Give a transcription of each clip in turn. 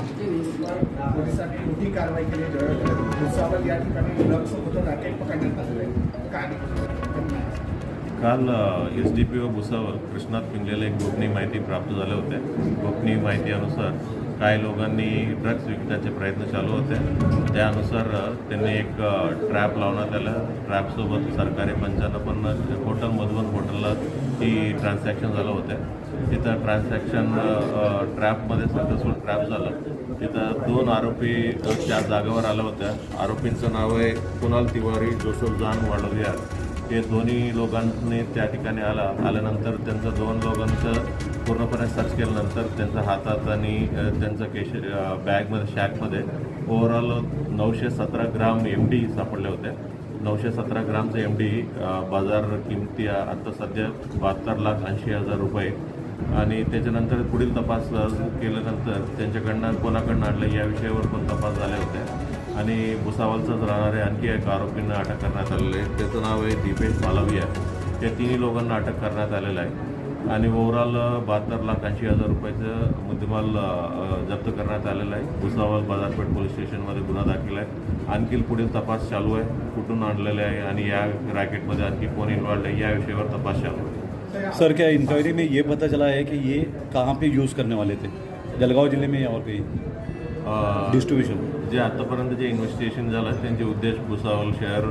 पोलिसांनी मोठी कारवाई केली भुसावळ या ठिकाणी लक्ष होतं रॅकेट पकडण्यात आलेलं आहे. काय? काल S D P O Bhusawal Krishnat पिंगलेला एक गोपनीय माहिती प्राप्त झाल्या होत्या. गोपनीय माहितीनुसार काही लोकांनी ड्रग्ज विकण्याचे प्रयत्न चालू होते. त्यानुसार त्यांनी एक ट्रॅप लावण्यात आलं. ट्रॅपसोबत सरकारी पंचानं पण हॉटेल मधुबन हॉटेलला ही ट्रान्झॅक्शन झालं होतं. तिथं ट्रान्झॅक्शन ट्रॅपमध्ये सक्सेसफुल ट्रॅप झालं. तिथं दोन आरोपी त्या जागेवर आल्या होत्या. आरोपींचं नाव आहे कुणाल तिवारी जोसफ जान वाडोदिया हे दोन्ही लोकांनी त्या ठिकाणी आला आल्यानंतर त्यांचं दोन लोकांचं पूर्णपणे सर्च केल्यानंतर त्यांच्या हातात आणि त्यांचं केश बॅगमध्ये शॅकमध्ये ओव्हरऑल नऊशे सतरा ग्राम एम डी सापडले होते. नऊशे सतरा ग्रामचं एम डी बाजार किमती आता सध्या बहात्तर लाख ऐंशी हजार रुपये. आणि त्याच्यानंतर पुढील तपास केल्यानंतर त्यांच्याकडनं कोणाकडनं आणलं या विषयावर पण तपास झाले होते. आणि भुसावलचंच राहणारे आणखी एक आरोपींना अटक करण्यात आलेलं आहे. त्याचं नाव आहे दीपेश मालविया या तिन्ही लोकांना अटक करण्यात आलेलं आहे. आणि ओव्हरऑल बहात्तर लाख ऐंशी हजार रुपयाचं मुद्देमाल जप्त करण्यात आलेला आहे. भुसावल बाजारपेठ पोलीस स्टेशनमध्ये गुन्हा दाखल आहे. आणखी पुढील तपास चालू आहे. कुठून आणलेले आहे आणि या रॅकेटमध्ये आणखी कोण इन्वॉल्ड आहे या विषयावर तपास चालू आहे. सर क्या इंक्वायरी में ये पता चला है कि ये कहाँ पे यूज़ करने वाले थे? जलगांव जिले में या और कहीं? डिस्ट्रीब्यूशन जे आतापर्यंत जे इन्व्हेस्टिगेशन झालं त्यांचे उद्देश भुसावल शहर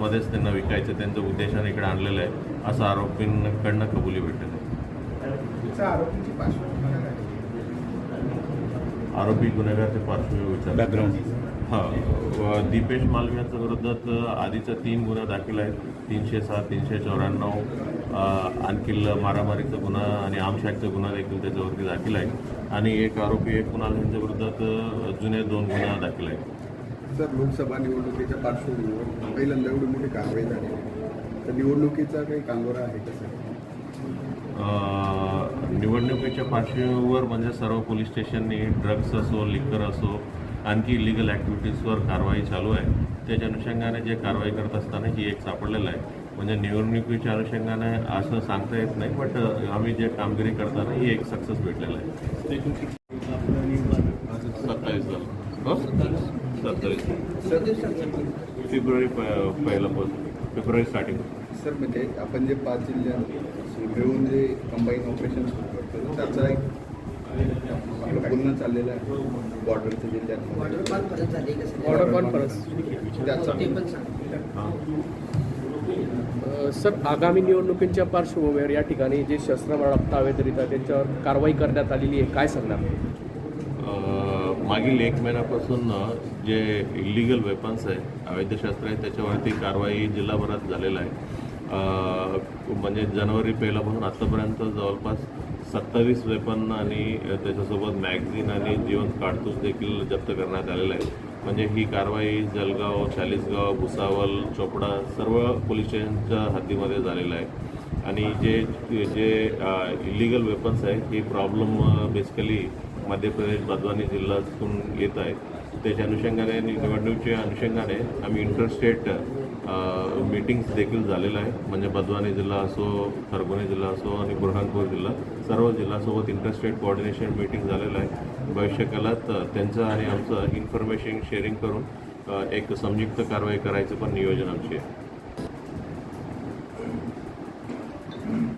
मध्येच त्यांना विकायचं त्यांचं उद्देशाने इकडे आणलेलं आहे असं आरोपींकडनं कबुली भेटत आहे? आरोपी गुन्हेगारचे पार्श्वभूमी विचार बॅकग्राऊंड हां. व दीपेश मालवी यांच्या विरोधात आधीच्या तीन गुन्हे दाखल आहेत. तीनशे सात तीनशे चौऱ्याण्णव आणखी मारामारीचा गुन्हा आणि आमशाकचा गुन्हा देखील त्याच्यावरती दाखल आहे. आणि एक आरोपी एक कुणाल यांच्या विरोधात जुने दोन गुन्हा दाखल आहेत. सर लोकसभा निवडणुकीच्या पार्श्वभूमीवर पहिल्यांदा एवढी मोठी कारवाई झाली. तर निवडणुकीचा काही कांगोरा आहे का सर? निवडणुकीच्या पार्श्वभूमीवर म्हणजे सर्व पोलीस स्टेशननी ड्रग्स असो लिकर असो आणखी इलिगल ॲक्टिव्हिटीजवर कारवाई चालू आहे. त्याच्या अनुषंगाने जे कारवाई करत असताना ही एक सापडलेलं आहे. म्हणजे निवडणुकीच्या अनुषंगाने असं सांगता येत नाही बट आम्ही जे कामगिरी करताना ही एक सक्सेस भेटलेलं आहे. सत्तावीस झालं. हो? सत्तावीस. फेब्रुवारी प- पहिला पासून फेब्रुवारी स्टार्टिंग सर म्हणजे आपण जे पाच जिल्ह्यात मिळून जे कंबाईन ऑपरेशन सुरू करतो त्याचा एक पुन्हा चाललेलं आहे. बॉर्डरच्या जिल्ह्यात त्याचा ते पण सांग अ, सर आगामी निवडणुकींच्या पार्श्वभूमीवर या ठिकाणी जे शस्त्र तावेदरित त्यांच्यावर कारवाई करण्यात आलेली आहे काय सांगणार? मागील एक महिन्यापासून जे इलिगल वेपन्स आहे अवैध शस्त्र आहे त्याच्यावरती कारवाई जिल्हाभरात झालेला आहे. म्हणजे जानेवारी पहिल्यापासून आत्तापर्यंत जवळपास सत्तावीस वेपन आणि त्याच्यासोबत मॅगझिन आणि जिवंत काडतूस देखील जप्त करण्यात आलेलं आहे म्हणजे ही कारवाई जलगाव चाळीसगाव भुसावल चोपडा सर्व पोलीस स्टेशनच्या हद्दीमध्ये झालेलं आहे. आणि जे जे इलिगल वेपन्स आहे ही प्रॉब्लेम बेसिकली मध्य प्रदेश बदवानी जिल्ह्यातून येत आहे त्याच्या अनुषंगाने आणि निवडणुकीच्या अनुषंगाने आम्ही इंटरस्टेट मीटिंग्स देखील झालेलं आहे. म्हणजे बदवानी जिल्हा असो खरगोनी जिल्हा असो आणि बुरहानपूर जिल्हा सर्व जिल्ह्यासोबत इंटरस्टेट कोऑर्डिनेशन मीटिंग झालेलं आहे. भविष्यकालात त्यांचं आणि आमचं इन्फॉर्मेशन शेअरिंग करून एक संयुक्त कारवाई करायचं पण नियोजन आमची आहे.